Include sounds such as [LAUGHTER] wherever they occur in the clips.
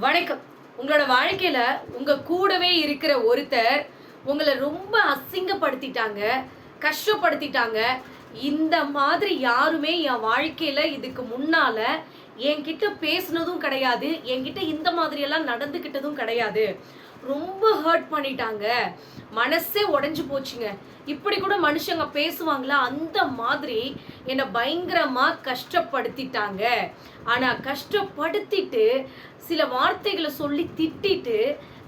வணக்கம். உங்களோட வாழ்க்கையில உங்க கூடவே இருக்கிற ஒருத்தர் உங்களை ரொம்ப அசிங்கப்படுத்திட்டாங்க கஷ்டப்படுத்திட்டாங்க. இந்த மாதிரி யாருமே என் வாழ்க்கையில இதுக்கு முன்னால என்கிட்ட பேசுனதும் கிடையாது என்கிட்ட இந்த மாதிரி எல்லாம் நடந்துக்கிட்டதும் கிடையாது. ரொம்ப ஹர்ட் பண்ணிட்டாங்க. மனசே உடஞ்சி போச்சுங்க. இப்படி கூட மனுஷங்க பேசுவாங்களா? அந்த மாதிரி என்னை பயங்கரமா கஷ்டப்படுத்திட்டாங்க. ஆனா கஷ்டப்படுத்திட்டு சில வார்த்தைகளை சொல்லி திட்டிட்டு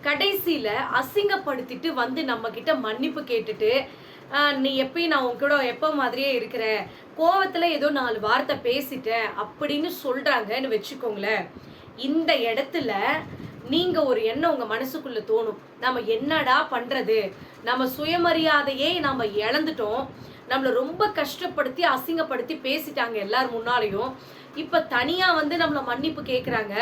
கடைசியில அசிங்கப்படுத்திட்டு வந்து நம்ம கிட்ட மன்னிப்பு கேட்டுட்டு நீ எப்பயும் நான் உன் கூட எப்போ மாதிரியே இருக்கிற? கோவத்துல ஏதோ நாலு வார்த்தை பேசிட்டேன் அப்படின்னு சொல்றாங்கன்னு வச்சுக்கோங்களேன். இந்த இடத்துல நீங்க ஒரு எண்ணம் உங்க மனசுக்குள்ள தோணும். நம்ம என்னடா பண்றது? நம்ம சுயமரியாதையே நாம இழந்துட்டோம். நம்மள ரொம்ப கஷ்டப்படுத்தி அசிங்கப்படுத்தி பேசிட்டாங்க எல்லார் முன்னாலையும். இப்ப தனியா வந்து நம்மள மன்னிப்பு கேக்குறாங்க.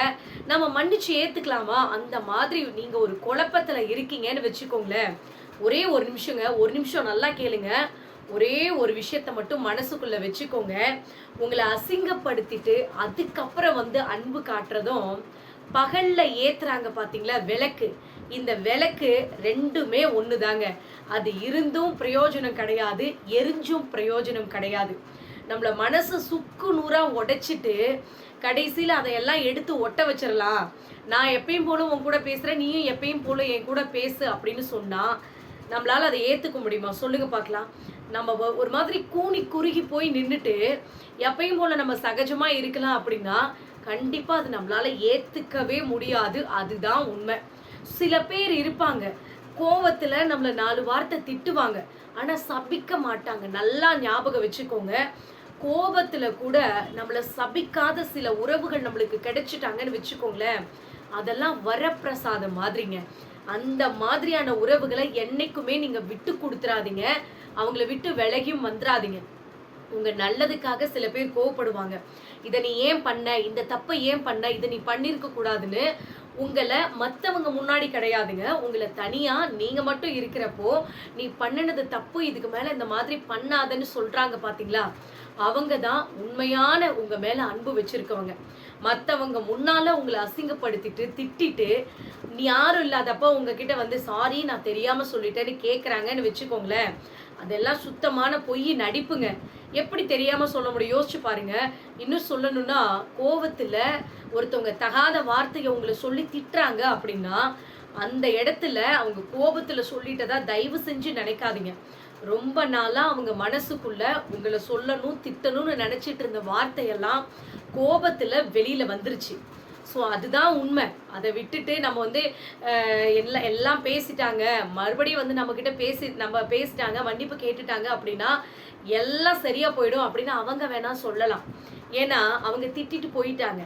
நம்ம மன்னிச்சு ஏத்துக்கலாமா? அந்த மாதிரி நீங்க ஒரு குழப்பத்துல இருக்கீங்கன்னு வச்சுக்கோங்களேன். ஒரே ஒரு நிமிஷங்க. ஒரு நிமிஷம் நல்லா கேளுங்க. ஒரே ஒரு விஷயத்த மட்டும் மனசுக்குள்ள வச்சுக்கோங்க. உங்களை அசிங்கப்படுத்திட்டு அதுக்கப்புறம் வந்து அன்பு காட்டுறதும் பகல்ல ஏத்துறாங்க பாத்தீங்களா? விளக்கு. இந்த விளக்கு ரெண்டுமே ஒண்ணுதாங்க. அது இருந்தும் பிரயோஜனம் கிடையாது எரிஞ்சும் பிரயோஜனம் கிடையாது. நம்மள மனசு சுக்கு நூறா உடைச்சிட்டு கடைசியில் அதையெல்லாம் எடுத்து ஒட்ட வச்சிடலாம் நான் எப்பயும் போல உன் கூட பேசுறேன் நீயும் எப்பயும் போல என் கூட பேசு அப்படின்னு சொன்னா நம்மளால அதை ஏத்துக்க முடியுமா? சொல்லுங்க பார்க்கலாம். நம்ம ஒரு மாதிரி கூனி குறுகி போய் நின்றுட்டு எப்பயும் போல நம்ம சகஜமா இருக்கலாம் அப்படின்னா கண்டிப்பா அது நம்மளால ஏத்துக்கவே முடியாது. அதுதான் உண்மை. சில பேர் இருப்பாங்க. கோவத்துல நம்மள நாலு வார்த்தை திட்டுவாங்க. ஆனா சபிக்க மாட்டாங்க. நல்லா ஞாபகம் வச்சுக்கோங்க. கோபத்துல கூட நம்மள சபிக்காத சில உறவுகள் நம்மளுக்கு கிடைச்சிட்டாங்கன்னு வச்சுக்கோங்களேன். அதெல்லாம் வரப்பிரசாதம் மாதிரிங்க. அந்த மாதிரியான உறவுகளை என்னைக்குமே நீங்க விட்டு கொடுத்துறாதீங்க. அவங்கள விட்டு விலகியும் வந்துடாதீங்க உங்க நல்லதுக்காக சில பேர் கோவப்படுவாங்க. இதை நீ ஏன் பண்ண? இந்த தப்பை ஏன் பண்ண? இதை நீ பண்ணிருக்க கூடாதுன்னு உங்களை மற்றவங்க முன்னாடி கிடையாதுங்க. உங்களை தனியா நீங்க மட்டும் இருக்கிறப்போ நீ பண்ணினது தப்பு இதுக்கு மேல இந்த மாதிரி பண்ணாதன்னு சொல்றாங்க பாத்தீங்களா? அவங்க தான் உண்மையான உங்க மேல அன்பு வச்சிருக்கவங்க. மற்றவங்க முன்னால உங்களை அசிங்கப்படுத்திட்டு திட்டிட்டு நீ யாரும் இல்லாதப்போ உங்ககிட்ட வந்து சாரி நான் தெரியாம சொல்லிட்டேன்னு கேட்குறாங்கன்னு வச்சுக்கோங்களேன். அதெல்லாம் சுத்தமான பொய் நடிப்புங்க. எப்படி தெரியாம சொல்ல முடியும்? யோசிச்சு பாருங்க. இன்னும் சொல்லணும்னா கோவத்துல ஒருத்தவங்க தகாத வார்த்தையை உங்களை சொல்லி திட்டுறாங்க அப்படின்னா அந்த இடத்துல அவங்க கோபத்துல சொல்லிட்டதா தயவு செஞ்சு நினைக்காதீங்க. ரொம்ப நாளாக அவங்க மனசுக்குள்ள உங்களை சொல்லணும் திட்டணும்னு நினச்சிட்டு இருந்த வார்த்தையெல்லாம் கோபத்தில் வெளியில் வந்துருச்சு. ஸோ அதுதான் உண்மை. அதை விட்டுட்டு நம்ம வந்து எல்லாம் எல்லாம் பேசிட்டாங்க. மறுபடியும் வந்து நம்மக்கிட்ட பேசி நம்ம பேசிட்டாங்க மன்னிப்பு கேட்டுட்டாங்க அப்படின்னா எல்லாம் சரியாக போயிடும் அப்படின்னு அவங்க வேணால் சொல்லலாம். ஏன்னா அவங்க திட்டிட்டு போயிட்டாங்க.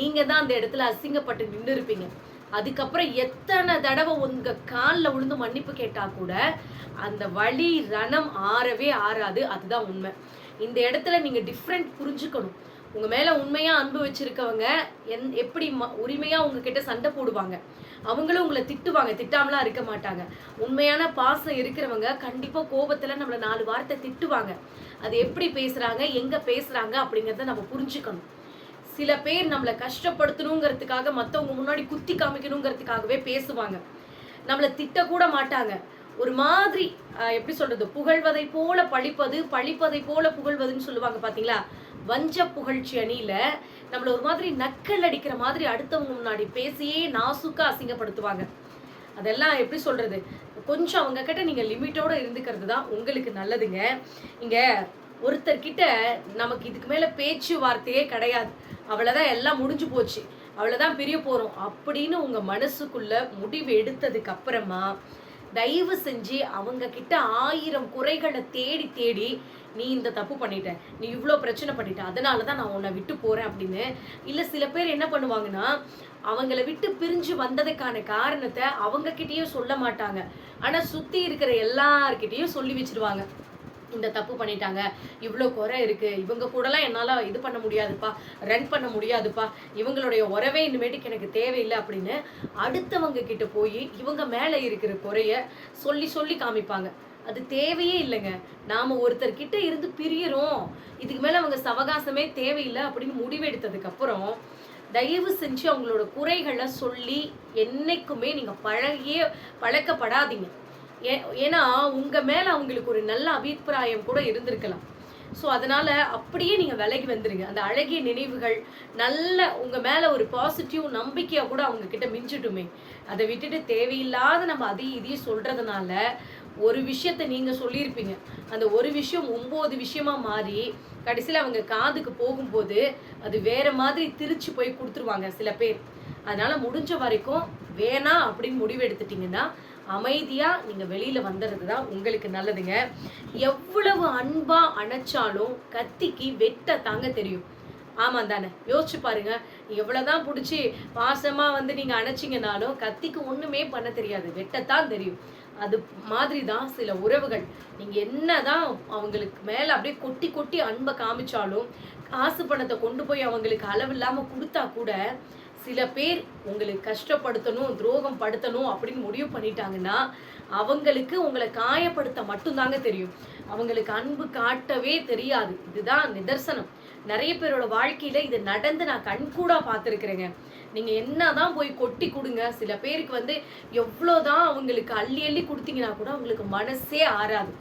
நீங்கள் தான் அந்த இடத்துல அசிங்கப்பட்டு நின்று இருப்பீங்க அதுக்கப்புறம் எத்தனை தடவை உங்க காலில் விழுந்து மன்னிப்பு கேட்டா கூட அந்த வழி ரணம் ஆறவே ஆறாது. அதுதான் உண்மை. இந்த இடத்துல நீங்க டிஃப்ரெண்ட் புரிஞ்சுக்கணும். உங்க மேல உண்மையா அன்பு வச்சிருக்கவங்க என் எப்படி ம- உரிமையா உங்ககிட்ட சண்டை போடுவாங்க? அவங்களும் உங்களை திட்டுவாங்க. திட்டாமலாம் இருக்க மாட்டாங்க. உண்மையான பாசம் இருக்கிறவங்க கண்டிப்பா கோபத்துல நம்மள நாலு வார்த்தை திட்டுவாங்க. அது எப்படி பேசுறாங்க எங்க பேசுறாங்க அப்படிங்கறத நம்ம புரிஞ்சுக்கணும். சில பேர் நம்மளை கஷ்டப்படுத்தணுங்கிறதுக்காக மத்தவங்க முன்னாடி குத்தி காமிக்கணுங்கிறதுக்காகவே பேசுவாங்க. நம்மளை திட்டக்கூட மாட்டாங்க. ஒரு மாதிரி ஆஹ், எப்படி சொல்றது புகழ்வதை போல பழிப்பது பழிப்பதை போல புகழ்வதுன்னு சொல்லுவாங்க பாத்தீங்களா? வஞ்ச புகழ்ச்சி அணியில நம்மள ஒரு மாதிரி நக்கல் அடிக்கிற மாதிரி அடுத்தவங்க முன்னாடி பேசியே நாசுக்கா அசிங்கப்படுத்துவாங்க. அதெல்லாம் எப்படி சொல்றது கொஞ்சம் அவங்க கிட்ட நீங்க லிமிட்டோட இருந்துக்கிறது தான் உங்களுக்கு நல்லதுங்க. இங்க ஒருத்தர்கிட்ட நமக்கு இதுக்கு மேல பேச்சு வார்த்தையே கிடையாது. அவ்வளோதான் எல்லாம் முடிஞ்சு போச்சு. அவ்வளோதான் பிரிய போகிறோம் அப்படின்னு உங்கள் மனசுக்குள்ள முடிவு எடுத்ததுக்கு அப்புறமா தயவு செஞ்சு அவங்க கிட்ட ஆயிரம் குறைகளை தேடி தேடி நீ இந்த தப்பு பண்ணிட்ட. நீ இவ்வளோ பிரச்சனை பண்ணிட்ட. அதனால தான் நான் உன்னை விட்டு போகிறேன் அப்படின்னு. இல்லை சில பேர் என்ன பண்ணுவாங்கன்னா அவங்கள விட்டு பிரிஞ்சு வந்ததுக்கான காரணத்தை அவங்க சொல்ல மாட்டாங்க. ஆனால் சுற்றி இருக்கிற எல்லார்கிட்டேயும் சொல்லி வச்சிருவாங்க. இந்த தப்பு பண்ணிட்டாங்க இவ்வளோ குறை இருக்கு இவங்க கூடலாம் என்னால் இது பண்ண முடியாதுப்பா ரன் பண்ண முடியாதுப்பா இவங்களுடைய உறவே இனிமேட்டுக்கு எனக்கு தேவையில்லை அப்படின்னு அடுத்தவங்க கிட்ட போய் இவங்க மேலே இருக்கிற குறைய சொல்லி சொல்லி காமிப்பாங்க. அது தேவையே இல்லைங்க. நாம ஒருத்தர் கிட்ட இருந்து பிரியறோம். இதுக்கு மேலே அவங்க சவகாசமே தேவையில்லை அப்படின்னு முடிவெடுத்ததுக்கு அப்புறம் தயவு செஞ்சு அவங்களோட குறைகளை சொல்லி என்னைக்குமே நீங்கள் பழகியே பழக்கப்படாதீங்க. ஏன்னா உங்கள் மேலே அவங்களுக்கு ஒரு நல்ல அபிப்பிராயம் கூட இருந்திருக்கலாம். ஸோ அதனால் அப்படியே நீங்கள் விலகி வந்துடுங்க அந்த அழகிய நினைவுகள் நல்ல உங்கள் மேலே ஒரு பாசிட்டிவ் நம்பிக்கையாக கூட அவங்க கிட்ட மிஞ்சிட்டுமே. அதை விட்டுட்டு தேவையில்லாத நம்ம அதையும் இதையும் சொல்கிறதுனால ஒரு விஷயத்தை நீங்கள் சொல்லியிருப்பீங்க. அந்த ஒரு விஷயம் ஒம்பது விஷயமா மாறி கடைசியில் அவங்க காதுக்கு போகும்போது அது வேற மாதிரி திருச்சி போய் கொடுத்துருவாங்க சில பேர். அதனால முடிஞ்ச வரைக்கும் வேணாம் அப்படின்னு முடிவு எடுத்துட்டிங்கன்னா அமைதியாக நீங்கள் வெளியில் வந்துடுறது தான் உங்களுக்கு நல்லதுங்க. எவ்வளவு அன்பாக அணைச்சாலும் கத்திக்கு வெட்ட தாங்க தெரியும். ஆமாம் தானே? யோசிச்சு பாருங்க. எவ்வளோதான் பிடிச்சி பாசமாக வந்து நீங்கள் அணைச்சிங்கனாலும் கத்திக்கு ஒன்றுமே பண்ண தெரியாது. வெட்டத்தான் தெரியும். அது மாதிரி தான் சில உறவுகள். நீங்கள் என்ன தான் அவங்களுக்கு மேலே அப்படியே கொட்டி கொட்டி அன்பை காமிச்சாலும் காசு பணத்தை கொண்டு போய் அவங்களுக்கு அளவு இல்லாமல் கொடுத்தா கூட சில பேர் உங்களுக்கு கஷ்டப்படுத்தணும் துரோகம் படுத்தணும் அப்படின்னு முடிவு பண்ணிட்டாங்கன்னா அவங்களுக்கு உங்களை காயப்படுத்த மட்டும்தாங்க தெரியும். அவங்களுக்கு அன்பு காட்டவே தெரியாது. இதுதான் நிதர்சனம். நிறைய பேரோட வாழ்க்கையில இது நடந்து நான் கண்கூடா பார்த்துருக்குறேங்க. நீங்க என்னதான் போய் கொட்டி கொடுங்க. சில பேருக்கு வந்து எவ்வளோதான் அவங்களுக்கு அள்ளி அள்ளி கொடுத்தீங்கன்னா கூட அவங்களுக்கு மனசே ஆறாது.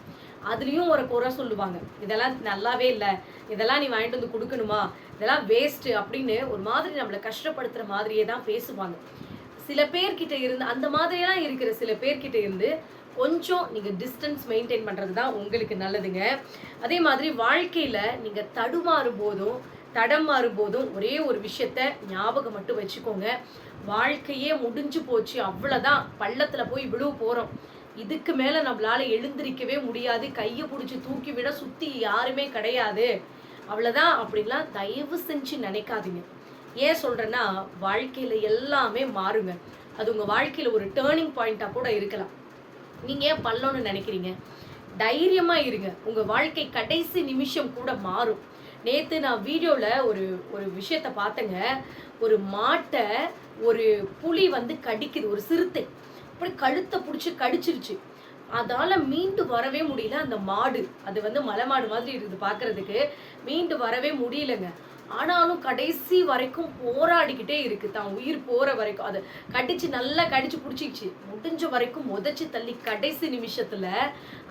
அதுலேயும் ஒரு குறை சொல்லுவாங்க. இதெல்லாம் நல்லாவே இல்லை. இதெல்லாம் நீ வாங்கிட்டு வந்து கொடுக்கணுமா? இதெல்லாம் வேஸ்ட்டு அப்படின்னு ஒரு மாதிரி நம்மளை கஷ்டப்படுத்துகிற மாதிரியே தான் பேசுவாங்க. சில பேர்கிட்ட இருந்து அந்த மாதிரியெல்லாம் இருக்கிற சில பேர்கிட்ட இருந்து கொஞ்சம் நீங்கள் டிஸ்டன்ஸ் மெயின்டைன் பண்ணுறது தான் உங்களுக்கு நல்லதுங்க. அதே மாதிரி வாழ்க்கையில் நீங்கள் தடுமாறும் போதும் தடம் மாறும் போதும் ஒரே ஒரு விஷயத்த ஞாபகம் மட்டும் வச்சுக்கோங்க. வாழ்க்கையே முடிஞ்சு போச்சு அவ்வளோதான் பள்ளத்தில் போய் விழுவ போகிறோம் இதுக்கு மேலே நம்மளால எழுந்திருக்கவே முடியாது. கையை பிடிச்சி தூக்கி விட சுற்றி யாருமே கிடையாது. அவ்வளோதான் அப்படின்லாம் தயவு செஞ்சு நினைக்காதீங்க. ஏன் சொல்கிறேன்னா வாழ்க்கையில் எல்லாமே மாறுங்க. அது உங்கள் வாழ்க்கையில் ஒரு டேர்னிங் பாயிண்ட்டாக கூட இருக்கலாம். நீங்கள் ஏன் பள்ளம்னு நினைக்கிறீங்க? தைரியமாக இருங்க. உங்கள் வாழ்க்கை கடைசி நிமிஷம் கூட மாறும். நேற்று நான் வீடியோவில் ஒரு ஒரு விஷயத்த பார்த்தேங்க. ஒரு மாட்டை ஒரு புலி வந்து கடிக்குது. ஒரு சிறுத்தை. அப்படி கழுத்தை பிடிச்சி கடிச்சிருச்சு. அதால மீண்டு வரவே முடியல அந்த மாடு. அது வந்து மலை மாடு மாதிரி இருக்குது பார்க்குறதுக்கு மீண்டு வரவே முடியலங்க. ஆனாலும் கடைசி வரைக்கும் போராடிக்கிட்டே இருக்கு. தான் உயிர் போற வரைக்கும். அது கடிச்சு நல்லா கடிச்சு பிடிச்சிக்கிச்சு. முடிஞ்ச வரைக்கும் உதச்சி தள்ளி கடைசி நிமிஷத்துல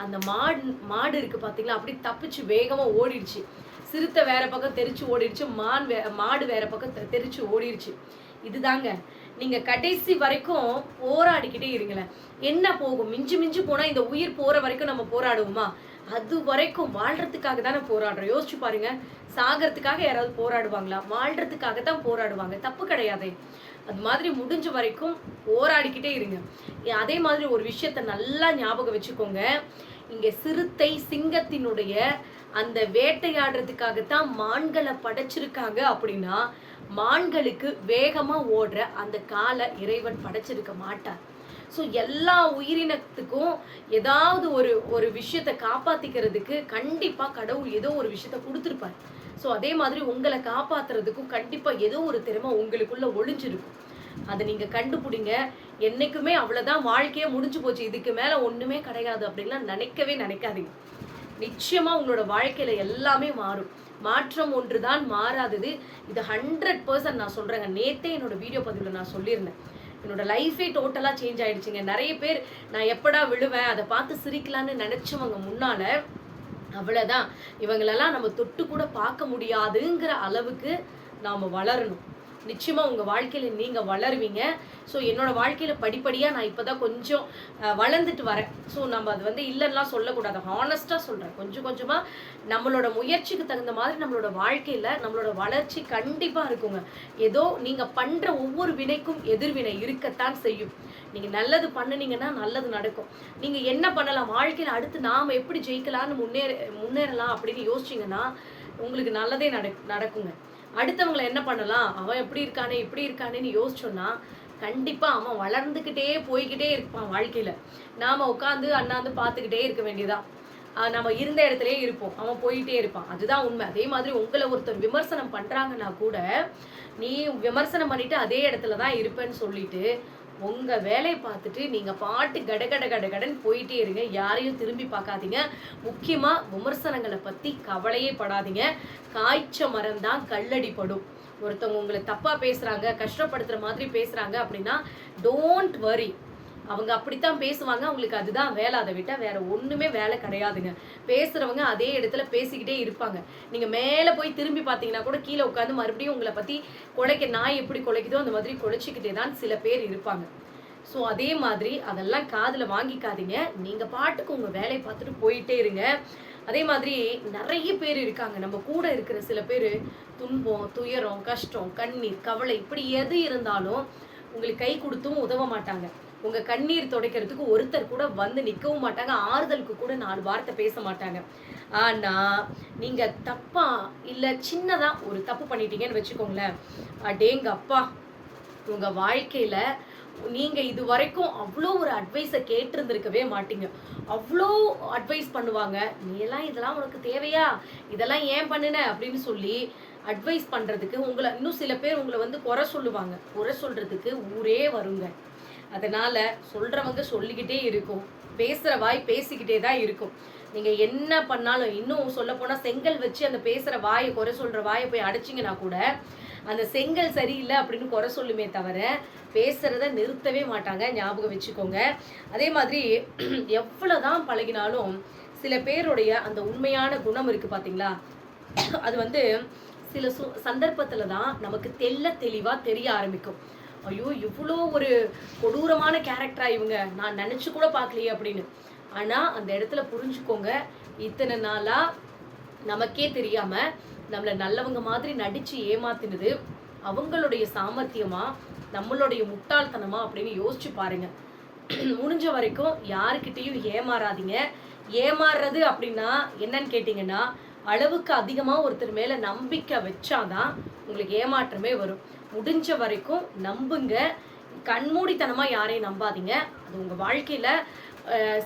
அந்த மாடு மாடு இருக்கு பாத்தீங்களா? அப்படி தப்பிச்சு வேகமா ஓடிடுச்சு. சிறுத்தை வேற பக்கம் தெரிச்சு ஓடிடுச்சு மான் வே மாடு வேற பக்கம் தெ- தெரிச்சு ஓடிடுச்சு. இதுதாங்க. நீங்க கடைசி வரைக்கும் போராடிக்கிட்டே இருங்களேன். என்ன போகும்? மிஞ்சு மிஞ்சு போனா இந்த உயிர் போற வரைக்கும் நம்ம போராடுவோமா? அது வரைக்கும் வாழ்றதுக்காக தானே போராடுறோம். யோசிச்சு பாருங்க. சாகிறதுக்காக யாராவது போராடுவாங்களா? வாழ்றதுக்காக தான் போராடுவாங்க. தப்பு கிடையாதே. அது மாதிரி முடிஞ்ச வரைக்கும் போராடிக்கிட்டே இருங்க. அதே மாதிரி ஒரு விஷயத்த நல்லா ஞாபகம் வச்சுக்கோங்க. இங்க சிறுத்தை சிங்கத்தினுடைய அந்த வேட்டையாடுறதுக்காகத்தான் மான்களை படைச்சிருக்காங்க அப்படின்னா மான்களுக்கு வேகமா ஓடுற அந்த காலை இறைவன் படைச்சிருக்க மாட்டார் ஸோ எல்லா உயிரினத்துக்கும் ஏதாவது ஒரு ஒரு விஷயத்தை காப்பாத்திக்கிறதுக்கு கண்டிப்பா கடவுள் ஏதோ ஒரு விஷயத்த கொடுத்துருப்பார். ஸோ அதே மாதிரி உங்களை காப்பாத்துறதுக்கும் கண்டிப்பா ஏதோ ஒரு திறமை உங்களுக்குள்ள ஒளிஞ்சிருக்கும். அதை நீங்க கண்டுபிடிங்க. என்னைக்குமே அவ்வளவுதான் வாழ்க்கையே முடிஞ்சு போச்சு. இதுக்கு மேல ஒண்ணுமே கிடையாது அப்படின்லாம் நினைக்கவே நினைக்காதீங்க. நிச்சயமாக உங்களோட வாழ்க்கையில் எல்லாமே மாறும். மாற்றம் ஒன்று தான் மாறாதது. இது ஹண்ட்ரட் பர்சன்ட் நான் சொல்கிறேங்க நேற்றே என்னோட வீடியோ பதிவில் நான் சொல்லியிருந்தேன். என்னோட லைஃபே டோட்டலாக சேஞ்ச் ஆகிடுச்சிங்க நிறைய பேர் நான் எப்படா விழுவேன் அதை பார்த்து சிரிக்கலான்னு நினச்சவங்க முன்னால் அவ்வளோதான் இவங்களெல்லாம் நம்ம தொட்டு கூட பார்க்க முடியாதுங்கிற அளவுக்கு நாம் வளரணும். நிச்சயமாக உங்கள் வாழ்க்கையில் நீங்கள் வளருவீங்க. ஸோ என்னோடய வாழ்க்கையில் படிப்படியாக நான் இப்போ தான் கொஞ்சம் வளர்ந்துட்டு வரேன். ஸோ நம்ம அது வந்து இல்லைன்னா சொல்லக்கூடாது. ஹானஸ்ட்டாக சொல்கிறேன் கொஞ்சம் கொஞ்சமாக நம்மளோட முயற்சிக்கு தகுந்த மாதிரி நம்மளோட வாழ்க்கையில் நம்மளோட வளர்ச்சி கண்டிப்பாக இருக்குங்க. ஏதோ நீங்கள் பண்ணுற ஒவ்வொரு வினைக்கும் எதிர்வினை இருக்கத்தான் செய்யும். நீங்கள் நல்லது பண்ணுனீங்கன்னா நல்லது நடக்கும். நீங்கள் என்ன பண்ணலாம்? வாழ்க்கையில் அடுத்து நாம் எப்படி ஜெயிக்கலாம்னு முன்னேற முன்னேறலாம் அப்படின்னு யோசிச்சீங்கன்னா உங்களுக்கு நல்லதே நடக் நடக்குங்க. அடுத்தவங்களை என்ன பண்ணலாம்? அவன் எப்படி இருக்கானே இப்படி இருக்கானேன்னு யோசிச்சோன்னா கண்டிப்பாக அவன் வளர்ந்துக்கிட்டே போய்கிட்டே இருப்பான் வாழ்க்கையில். நாம் உட்காந்து அண்ணாந்து பார்த்துக்கிட்டே இருக்க வேண்டியதான் நம்ம இருந்த இடத்துலயே இருப்போம். அவன் போயிட்டே இருப்பான். அதுதான் உண்மை. அதே மாதிரி உங்களை ஒருத்தர் விமர்சனம் பண்ணுறாங்கன்னா கூட நீ விமர்சனம் பண்ணிட்டு அதே இடத்துல தான் இருப்பேன்னு சொல்லிட்டு உங்கள் வேலையை பார்த்துட்டு நீங்கள் பாட்டு கட கட கட கடன் போயிட்டே இருங்க. யாரையும் திரும்பி பார்க்காதீங்க. முக்கியமாக விமர்சனங்களை பற்றி கவலையே படாதீங்க. காய்ச்ச மரம் தான் கல்லடி படும் ஒருத்தவங்க உங்களை தப்பாக பேசுகிறாங்க கஷ்டப்படுத்துகிற மாதிரி பேசுகிறாங்க அப்படின்னா டோன்ட் வரி அவங்க அப்படித்தான் பேசுவாங்க. அவங்களுக்கு அதுதான் வேலை. அதை விட்டால் வேற ஒண்ணுமே வேலை கிடையாதுங்க. பேசுறவங்க அதே இடத்துல பேசிக்கிட்டே இருப்பாங்க. நீங்க மேல போய் திரும்பி பார்த்தீங்கன்னா கூட கீழே உட்காந்து மறுபடியும் உங்களை பத்தி குலைக்க நாய் எப்படி குலைக்குதோ அந்த மாதிரி குலைச்சிக்கிட்டே தான் சில பேர் இருப்பாங்க. ஸோ அதே மாதிரி அதெல்லாம் காதுல வாங்கிக்காதீங்க. நீங்க பாட்டுக்கு உங்க வேலையை பார்த்துட்டு போயிட்டே இருங்க. அதே மாதிரி நிறைய பேர் இருக்காங்க. நம்ம கூட இருக்கிற சில பேர் துன்பம் துயரம் கஷ்டம் கண்ணீர் கவலை இப்படி எது இருந்தாலும் உங்களுக்கு கை கொடுத்தும் உதவ மாட்டாங்க. உங்க கண்ணீர் துடைக்கிறதுக்கு ஒருத்தர் கூட வந்து நிற்கவும் மாட்டாங்க. ஆறுதலுக்கு கூட நாலு வார்த்தை பேச மாட்டாங்க. ஆனா நீங்க தப்பா இல்ல சின்னதா ஒரு தப்பு பண்ணிட்டீங்கன்னு வச்சுக்கோங்களேன். அடேங்க அப்பா உங்க வாழ்க்கையில நீங்க இது வரைக்கும் அவ்வளோ ஒரு அட்வைஸை கேட்டிருந்திருக்கவே மாட்டீங்க. அவ்வளோ அட்வைஸ் பண்ணுவாங்க. நீ எல்லாம் இதெல்லாம் உனக்கு தேவையா? இதெல்லாம் ஏன் பண்ணுன? அப்படின்னு சொல்லி அட்வைஸ் பண்றதுக்கு உங்களை இன்னும் சில பேர் உங்களை வந்து குறை சொல்லுவாங்க. குறை சொல்றதுக்கு ஊரே வருங்க. அதனால சொல்றவங்க சொல்லிக்கிட்டே இருக்கும். பேசுற வாய் பேசிக்கிட்டே தான் இருக்கும். நீங்க என்ன பண்ணாலும் இன்னும் சொல்ல போனா செங்கல் வச்சு அந்த பேசுற வாயை குறை சொல்ற வாயை போய் அடைச்சிங்கன்னா கூட அந்த செங்கல் சரியில்லை அப்படின்னு குறை சொல்லுமே தவிர பேசுறத நிறுத்தவே மாட்டாங்க. ஞாபகம் வச்சுக்கோங்க. அதே மாதிரி [CLEARS THROAT] எவ்வளவுதான் பழகினாலும் சில பேருடைய அந்த உண்மையான குணம் இருக்கு பாத்தீங்களா? அது வந்து சில சு சந்தர்ப்பத்துல தான் நமக்கு தெள்ள தெளிவா தெரிய ஆரம்பிக்கும். ஐயோ இவ்வளோ ஒரு கொடூரமான கேரக்டரா இவங்க. நான் நினச்சி கூட பார்க்கலையே அப்படின்னு. ஆனால் அந்த இடத்துல புரிஞ்சுக்கோங்க இத்தனை நாளாக நமக்கே தெரியாமல் நம்மளை நல்லவங்க மாதிரி நடித்து ஏமாத்தினது அவங்களுடைய சாமர்த்தியமா நம்மளுடைய முட்டாள்தனமா அப்படின்னு யோசிச்சு பாருங்க. முடிஞ்ச வரைக்கும் யாருக்கிட்டையும் ஏமாறாதீங்க. ஏமாறுறது அப்படின்னா என்னன்னு கேட்டிங்கன்னா அளவுக்கு அதிகமாக ஒருத்தர் மேலே நம்பிக்கை வச்சாதான் உங்களுக்கு ஏமாற்றமே வரும். முடிஞ்ச வரைக்கும் நம்புங்க. கண்மூடித்தனமா யாரையும் நம்பாதீங்க. அது உங்க வாழ்க்கையில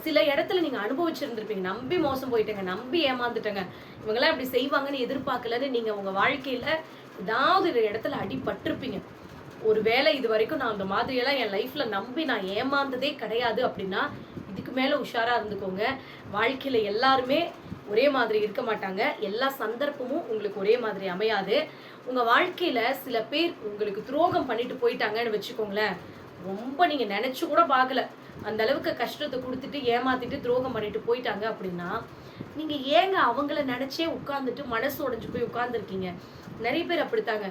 சில இடத்துல நீங்க அனுபவிச்சிருந்திருப்பீங்க. நம்பி மோசம் போயிட்டேங்க நம்பி ஏமாந்துட்டேங்க. இவங்களாம் இப்படி செய்வாங்கன்னு எதிர்பார்க்கலன்னு நீங்க உங்க வாழ்க்கையில ஏதாவது ஒரு இடத்துல அடிபட்டிருப்பீங்க. ஒருவேளை இது வரைக்கும் நான் அந்த மாதிரியெல்லாம் என் லைஃப்ல நம்பி நான் ஏமாந்ததே கிடையாது அப்படின்னா இதுக்கு மேல உஷாரா இருந்துக்கோங்க. வாழ்க்கையில எல்லாருமே ஒரே மாதிரி இருக்க மாட்டாங்க. எல்லா சந்தர்ப்பமும் உங்களுக்கு ஒரே மாதிரி அமையாது. உங்க வாழ்க்கையில சில பேர் உங்களுக்கு துரோகம் பண்ணிட்டு போயிட்டாங்கன்னு வச்சுக்கோங்களேன். ரொம்ப நீங்க நினைச்சு கூட பார்க்கல. அந்த அளவுக்கு கஷ்டத்தை கொடுத்துட்டு ஏமாத்திட்டு துரோகம் பண்ணிட்டு போயிட்டாங்க அப்படின்னா நீங்க ஏங்க அவங்கள நினைச்சே உட்கார்ந்துட்டு மனசு உடஞ்சு போய் உட்கார்ந்துருக்கீங்க? நிறைய பேர் அப்படித்தாங்க.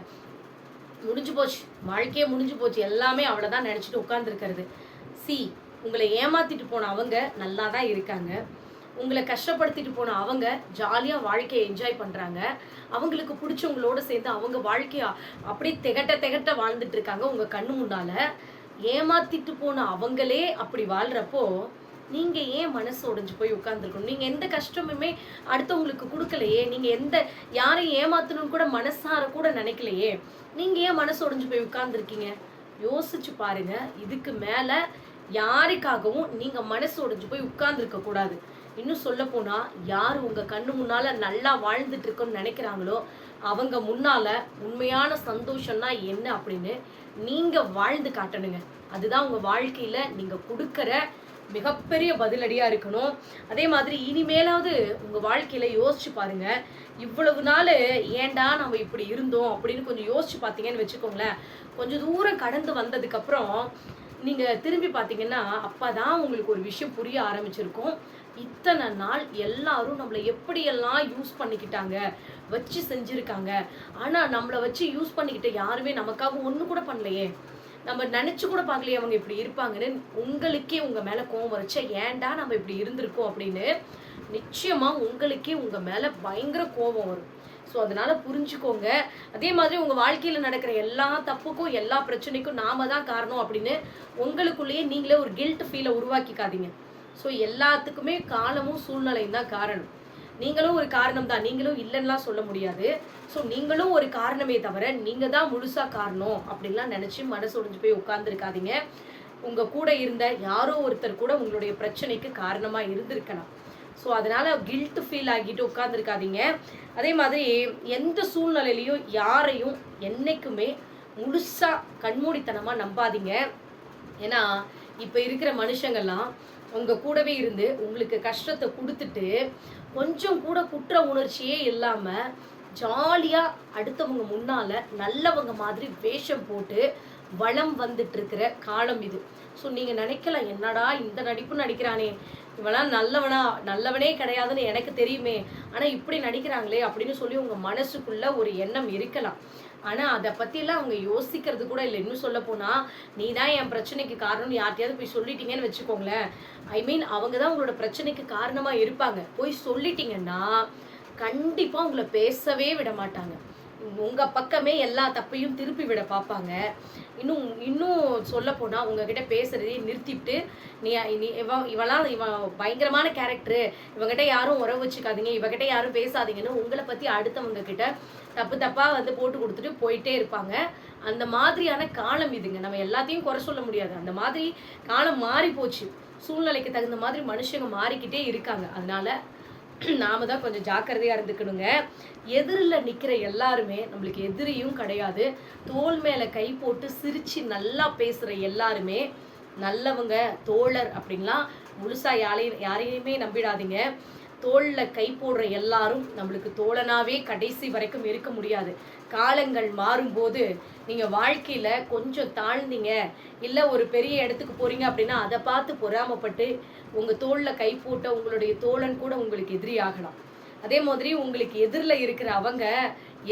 முடிஞ்சு போச்சு. வாழ்க்கையே முடிஞ்சு போச்சு. எல்லாமே அவ்வளோதான் தான் நினச்சிட்டு உட்காந்துருக்கிறது சி உங்களை ஏமாத்திட்டு போன அவங்க நல்லா தான் இருக்காங்க. உங்களை கஷ்டப்படுத்திட்டு போன அவங்க ஜாலியாக வாழ்க்கையை என்ஜாய் பண்ணுறாங்க அவங்களுக்கு பிடிச்சவங்களோட சேர்ந்து அவங்க வாழ்க்கையை அப்படியே திகட்ட திகட்ட வாழ்ந்துட்டு இருக்காங்க உங்கள் கண்ணு முன்னால. ஏமாத்திட்டு போன அவங்களே அப்படி வாழ்றப்போ நீங்க ஏன் மனசு உடைஞ்சு போய் உட்கார்ந்துருக்கணும்? நீங்க எந்த கஷ்டமுமே அடுத்தவங்களுக்கு கொடுக்கலையே. நீங்க எந்த யாரையும் ஏமாத்தணும்னு கூட மனசார கூட நினைக்கலையே. நீங்க ஏன் மனசு உடைஞ்சு போய் உட்கார்ந்துருக்கீங்க? யோசிச்சு பாருங்க. இதுக்கு மேல யாருக்காகவும் நீங்க மனசு உடைஞ்சு போய் உட்கார்ந்துருக்க கூடாது. இன்னும் சொல்ல போனா யார் உங்க கண்ணு முன்னால நல்லா வாழ்ந்துட்டு இருக்கோம்னு நினைக்கிறாங்களோ அவங்க முன்னால உண்மையான சந்தோஷம்னா என்ன அப்படின்னு நீங்க வாழ்ந்து காட்டணுங்க. அதுதான் உங்க வாழ்க்கையில நீங்க கொடுக்குற மிகப்பெரிய பதிலடியா இருக்கணும். அதே மாதிரி இனிமேலாவது உங்க வாழ்க்கையில யோசிச்சு பாருங்க. இவ்வளவு நாள் ஏன்டா நம்ம இப்படி இருந்தோம் அப்படின்னு கொஞ்சம் யோசிச்சு பார்த்தீங்கன்னு வச்சுக்கோங்களேன். கொஞ்சம் தூரம் கடந்து வந்ததுக்கப்புறம் நீங்கள் நீங்க திரும்பி பார்த்தீங்கன்னா அப்போ தான் உங்களுக்கு ஒரு விஷயம் புரிய ஆரம்பிச்சிருக்கும். இத்தனை நாள் எல்லாரும் நம்மளை எப்படியெல்லாம் யூஸ் பண்ணிக்கிட்டாங்க வச்சு செஞ்சுருக்காங்க. ஆனால் நம்மளை வச்சு யூஸ் பண்ணிக்கிட்ட யாருமே நமக்காக ஒன்று கூட பண்ணலையே. நம்ம நினச்சி கூட பார்க்கலையே அவங்க இப்படி இருப்பாங்கன்னு. உங்களுக்கே உங்கள் மேலே கோவம் வரைச்சா ஏன்டா நம்ம இப்படி இருந்திருக்கோம்? அப்படின்னு நிச்சயமாக உங்களுக்கே உங்கள் மேலே பயங்கர கோபம் வரும். ஸோ அதனால் புரிஞ்சுக்கோங்க. அதே மாதிரி உங்கள் வாழ்க்கையில் நடக்கிற எல்லா தப்புக்கும் எல்லா பிரச்சனைக்கும் நாம தான் காரணம் அப்படின்னு உங்களுக்குள்ளேயே நீங்களே ஒரு கில்ட் ஃபீலை உருவாக்கிக்காதீங்க. ஸோ எல்லாத்துக்குமே காலமும் சூழ்நிலையும் தான் காரணம். நீங்களும் ஒரு காரணம் தான். நீங்களும் இல்லைன்னா சொல்ல முடியாது. ஸோ நீங்களும் ஒரு காரணமே தவிர நீங்கள் தான் முழுசாக காரணம் அப்படின்லாம் நினச்சி மனசு உடைஞ்சு போய் உட்காந்துருக்காதீங்க உங்கள் கூட இருந்த யாரோ ஒருத்தர் கூட உங்களுடைய பிரச்சனைக்கு காரணமாக இருந்திருக்கலாம். ஸோ அதனால் கில்ட் ஃபீல் ஆகிட்டு உட்காந்துருக்காதீங்க அதே மாதிரி எந்த சூழ்நிலையிலையும் யாரையும் என்றைக்குமே முழுசாக கண்மூடித்தனமாக நம்பாதீங்க. ஏன்னா இப்போ இருக்கிற மனுஷங்கள்லாம் உங்கள் கூடவே இருந்து உங்களுக்கு கஷ்டத்தை கொடுத்துட்டு கொஞ்சம் கூட குற்ற உணர்ச்சியே இல்லாமல் ஜாலியாக அடுத்தவங்க முன்னால் நல்லவங்க மாதிரி வேஷம் போட்டு வளம் வந்துட்டு இருக்கிற காலம் இது. ஸோ நீங்கள் நினைக்கலாம் என்னடா இந்த நடிப்பு நடிக்கிறானே? இவெல்லாம் நல்லவனா? நல்லவனே கிடையாதுன்னு எனக்கு தெரியுமே. ஆனால் இப்படி நடிக்கிறாங்களே அப்படின்னு சொல்லி உங்கள் மனசுக்குள்ள ஒரு எண்ணம் இருக்கலாம். ஆனால் அதை பற்றிலாம் அவங்க யோசிக்கிறது கூட இல்லை இன்னும் சொல்ல போனால் நீ தான் என் பிரச்சனைக்கு காரணம்னு யார்ட்டையாவது போய் சொல்லிட்டீங்கன்னு வச்சுக்கோங்களேன். ஐ மீன் அவங்க தான் உங்களோட பிரச்சனைக்கு காரணமாக இருப்பாங்க. போய் சொல்லிட்டீங்கன்னா கண்டிப்பாக உங்களை பேசவே விட மாட்டாங்க. உங்கள் பக்கமே எல்லா தப்பையும் திருப்பி விட பார்ப்பாங்க. இன்னும் இன்னும் சொல்ல போனால் உங்ககிட்ட பேசுறதே நிறுத்திட்டு நீ நீ இவன் இவெல்லாம் இவன் பயங்கரமான கேரக்டரு இவங்கிட்ட யாரும் உறவு வச்சுக்காதீங்க. இவகிட்ட யாரும் பேசாதீங்கன்னு உங்களை பற்றி அடுத்தவங்க கிட்ட தப்பு தப்பாக வந்து போட்டு கொடுத்துட்டு போயிட்டே இருப்பாங்க. அந்த மாதிரியான காலம் இதுங்க. நம்ம எல்லாத்தையும் குறை சொல்ல முடியாது. அந்த மாதிரி காலம் மாறி போச்சு. சூழ்நிலைக்கு தகுந்த மாதிரி மனுஷங்க மாறிக்கிட்டே இருக்காங்க. அதனால நாம தான் கொஞ்சம் ஜாக்கிரதையா இருந்துக்கணுங்க. எதிரில் நிற்கிற எல்லாருமே நம்மளுக்கு எதிரியும் கிடையாது. தோல் மேலே கை போட்டு சிரிச்சு நல்லா பேசுகிற எல்லாருமே நல்லவங்க தோழர் அப்படின்லாம் முழுசாக யாரையும் யாரையுமே நம்பிடாதீங்க. தோளில் கை போடுற எல்லாரும் நம்மளுக்கு தோழனாவே கடைசி வரைக்கும் இருக்க முடியாது. காலங்கள் மாறும்போது நீங்கள் வாழ்க்கையில் கொஞ்சம் தாழ்ந்தீங்க இல்லை ஒரு பெரிய இடத்துக்கு போகிறீங்க அப்படின்னா அதை பார்த்து பொறாமப்பட்டு உங்கள் தோளில் கை போட்ட உங்களுடைய தோழன் கூட உங்களுக்கு எதிரி ஆகலாம். அதே மாதிரி உங்களுக்கு எதிரில் இருக்கிற அவங்க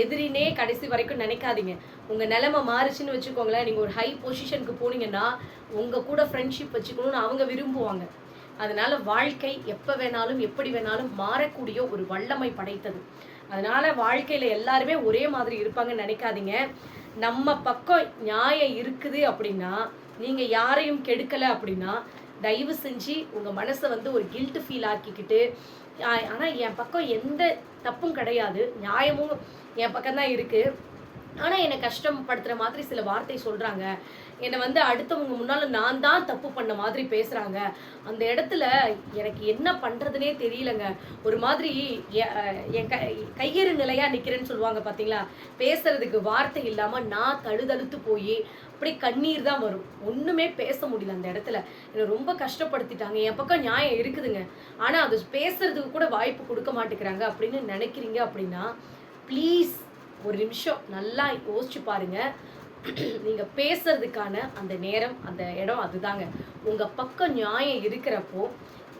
எதிரினே கடைசி வரைக்கும் நினைக்காதீங்க. உங்கள் நிலமை மாறுச்சுன்னு வச்சுக்கோங்களேன். நீங்கள் ஒரு ஹை பொசிஷனுக்கு போனீங்கன்னா உங்கள் கூட ஃப்ரெண்ட்ஷிப் வச்சுக்கணும்னு அவங்க விரும்புவாங்க. அதனால வாழ்க்கை எப்போ வேணாலும் எப்படி வேணாலும் மாறக்கூடிய ஒரு வல்லமை படைத்தது. அதனால வாழ்க்கையில எல்லாருமே ஒரே மாதிரி இருப்பாங்கன்னு நினைக்காதீங்க. நம்ம பக்கம் நியாயம் இருக்குது அப்படின்னா நீங்க யாரையும் கெடுக்கல அப்படின்னா தயவு செஞ்சு உங்க மனசை வந்து ஒரு கில்ட் ஃபீல் ஆக்கிக்கிட்டு ஆனா என் பக்கம் எந்த தப்பும் கிடையாது. நியாயமும் என் பக்கம் தான் இருக்கு. ஆனா என்னை கஷ்டப்படுத்துற மாதிரி சில வார்த்தை சொல்றாங்க. என்னை வந்து அடுத்தவங்க முன்னால நான் தான் தப்பு பண்ண மாதிரி பேசுறாங்க. அந்த இடத்துல எனக்கு என்ன பண்றதுனே தெரியலங்க. ஒரு மாதிரி என் க கையெறு நிலையா நிக்கிறேன்னு சொல்லுவாங்க பாத்தீங்களா? பேசுறதுக்கு வார்த்தை இல்லாம நான் தழுதழுத்து போய் அப்படியே கண்ணீர் தான் வரும். ஒண்ணுமே பேச முடியல அந்த இடத்துல. என்னை ரொம்ப கஷ்டப்படுத்திட்டாங்க. என் பக்கம் நியாயம் இருக்குதுங்க. ஆனா அது பேசுறதுக்கு கூட வாய்ப்பு கொடுக்க மாட்டேங்கிறாங்க அப்படின்னு நினைக்கிறீங்க அப்படின்னா ப்ளீஸ் ஒரு நிமிஷம் நல்லா யோசிச்சு பாருங்க. நீங்கள் பேசுறதுக்கான அந்த நேரம் அந்த இடம் அதுதாங்க. உங்கள் பக்கம் நியாயம் இருக்கிறப்போ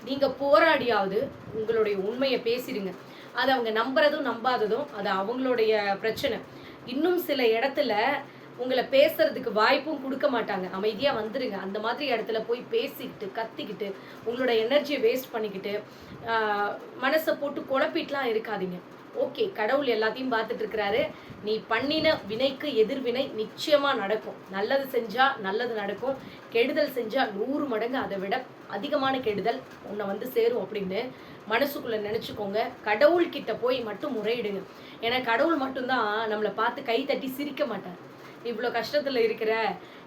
நீங்கள் போராடியாவது உங்களுடைய உண்மையை பேசிடுங்க. அது அவங்க நம்புறதும் நம்பாததும் அது அவங்களுடைய பிரச்சனை. இன்னும் சில இடத்துல உங்களை பேசுறதுக்கு வாய்ப்பும் கொடுக்க மாட்டாங்க. அமைதியாக வந்துடுங்க அந்த மாதிரி இடத்துல போய் பேசிக்கிட்டு கத்திக்கிட்டு உங்களோட எனர்ஜியை வேஸ்ட் பண்ணிக்கிட்டு மனசை போட்டு குழப்பிட்டுலாம் இருக்காதீங்க. ஓகே கடவுள் எல்லாத்தையும் பார்த்துட்டு இருக்கிறாரு நீ பண்ணின வினைக்கு எதிர்வினை நிச்சயமா நடக்கும். நல்லது செஞ்சா நல்லது நடக்கும். கெடுதல் செஞ்சா நூறு மடங்கு அதை விட அதிகமான கெடுதல் உன்னை வந்து சேரும் அப்படின்னு மனசுக்குள்ள நினைச்சுக்கோங்க. கடவுள் கிட்ட போய் மட்டும் முறையிடுங்க. ஏன்னா கடவுள் மட்டும்தான் நம்மளை பார்த்து கை தட்டி சிரிக்க மாட்டார். நீ இவ்வளோ கஷ்டத்துல இருக்கிற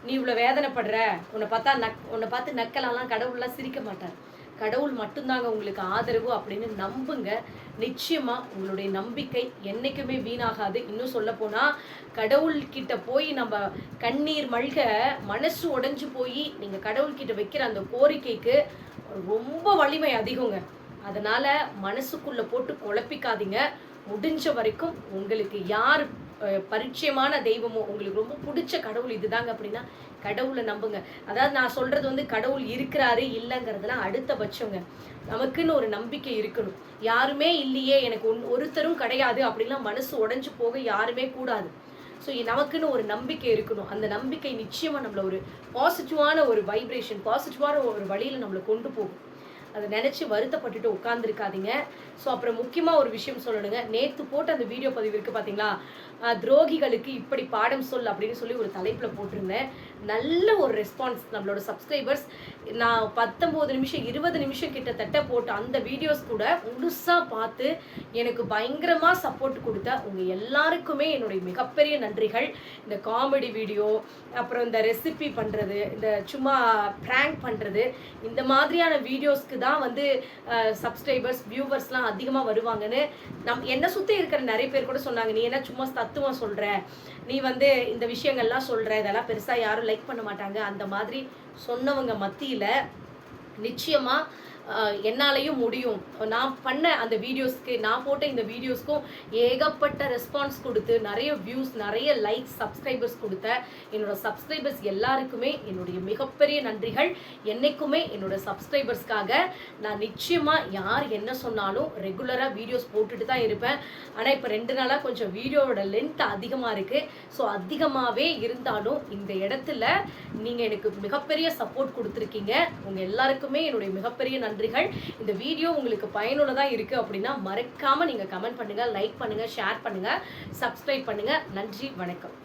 நீ இவ்வளோ வேதனைப்படுற உன்னை பார்த்தா நக் உன்னை பார்த்து நக்கலாம்லாம் கடவுள்லாம் சிரிக்க மாட்டார். கடவுள் மட்டும்தாங்க உங்களுக்கு ஆதரவு அப்படின்னு நம்புங்க. நிச்சயமா உங்களுடைய நம்பிக்கை என்றைக்குமே வீணாகாது. இன்னும் சொல்ல போனா கடவுள்கிட்ட போய் நம்ம கண்ணீர் மல்க மனசு உடஞ்சு போய் நீங்கள் கடவுள்கிட்ட வைக்கிற அந்த கோரிக்கைக்கு ரொம்ப வலிமை அதிகங்க. அதனால மனசுக்குள்ளே போட்டு குழப்பிக்காதீங்க. முடிஞ்ச வரைக்கும் உங்களுக்கு யார் பரிச்சயமான தெய்வமோ உங்களுக்கு ரொம்ப பிடிச்ச கடவுள் இதுதாங்க அப்படின்னா கடவுளை நம்புங்க. அதாவது நான் சொல்றது வந்து கடவுள் இருக்கிறாரு இல்லைங்கிறதுலாம் அடுத்த பட்சங்க. நமக்குன்னு ஒரு நம்பிக்கை இருக்கணும். யாருமே இல்லையே எனக்கு ஒன் ஒருத்தரும் கிடையாது அப்படிலாம் மனசு உடஞ்சு போக யாருமே கூடாது. ஸோ நமக்குன்னு ஒரு நம்பிக்கை இருக்கணும். அந்த நம்பிக்கை நிச்சயமாக நம்மள ஒரு பாசிட்டிவான ஒரு வைப்ரேஷன் பாசிட்டிவான ஒரு வழியில் நம்மளை கொண்டு போகும். அதை நினச்சி வருத்தப்பட்டுட்டு உட்காந்துருக்காதீங்க ஸோ அப்புறம் முக்கியமாக ஒரு விஷயம் சொல்லணுங்க. நேற்று போட்டு அந்த வீடியோ பதிவு இருக்குது பார்த்தீங்களா துரோகிகளுக்கு இப்படி பாடம் சொல் அப்படின்னு சொல்லி ஒரு தலைப்பில் போட்டிருந்தேன். நல்ல ஒரு ரெஸ்பான்ஸ் நம்மளோட சப்ஸ்கிரைபர்ஸ் நான் பத்தொம்போது நிமிஷம் இருபது நிமிஷம் கிட்டத்தட்ட போட்ட அந்த வீடியோஸ் கூட முழுசாக பார்த்து எனக்கு பயங்கரமாக சப்போர்ட் கொடுத்த உங்கள் எல்லாருக்குமே என்னுடைய மிகப்பெரிய நன்றிகள். இந்த காமெடி வீடியோ அப்புறம் இந்த ரெசிபி பண்ணுறது இந்த சும்மா ப்ராங்க் பண்ணுறது இந்த மாதிரியான வீடியோஸ்க்கு தான் வந்து சப்ஸ்கிரைபர்ஸ் வியூவர்ஸ்லாம் அதிகமாக வருவாங்கன்னு நம் என்னை சுற்றி இருக்கிற நிறைய பேர் கூட சொன்னாங்க நீ என்ன சும்மா தத்துவம் சொல்ற நீ வந்து இந்த விஷயங்கள்லாம் சொல்ற இதெல்லாம் பெருசா யாரும் லைக் பண்ண மாட்டாங்க. அந்த மாதிரி சொன்னவங்க மத்தியில நிச்சயமா என்னாலையும் முடியும். நான் பண்ண அந்த வீடியோஸ்க்கு நான் போட்ட இந்த வீடியோஸ்க்கும் ஏகப்பட்ட ரெஸ்பான்ஸ் கொடுத்து நிறைய வியூஸ் நிறைய லைக்ஸ் சப்ஸ்கிரைபர்ஸ் கொடுத்த என்னோட சப்ஸ்கிரைபர்ஸ் எல்லாருக்குமே என்னுடைய மிகப்பெரிய நன்றிகள். என்னைக்குமே என்னோட சப்ஸ்கிரைபர்ஸ்க்காக நான் நிச்சயமாக யார் என்ன சொன்னாலும் ரெகுலராக வீடியோஸ் போட்டுட்டு தான் இருப்பேன். ஆனால் இப்போ ரெண்டு நாளாக கொஞ்சம் வீடியோவோட லென்த் அதிகமாக இருக்குது ஸோ அதிகமாகவே இருந்தாலும் இந்த இடத்துல நீங்கள் எனக்கு மிகப்பெரிய சப்போர்ட் கொடுத்துருக்கீங்க. உங்கள் எல்லாருக்குமே என்னுடைய மிகப்பெரிய நன்றி நன்றிகள். இந்த வீடியோ உங்களுக்கு பயனுள்ளதாக இருக்குது அப்படின்னா மறக்காமல் நீங்கள் கமெண்ட் பண்ணுங்கள் லைக் பண்ணுங்கள் ஷேர் பண்ணுங்கள் சப்ஸ்கிரைப் பண்ணுங்கள் நன்றி வணக்கம்.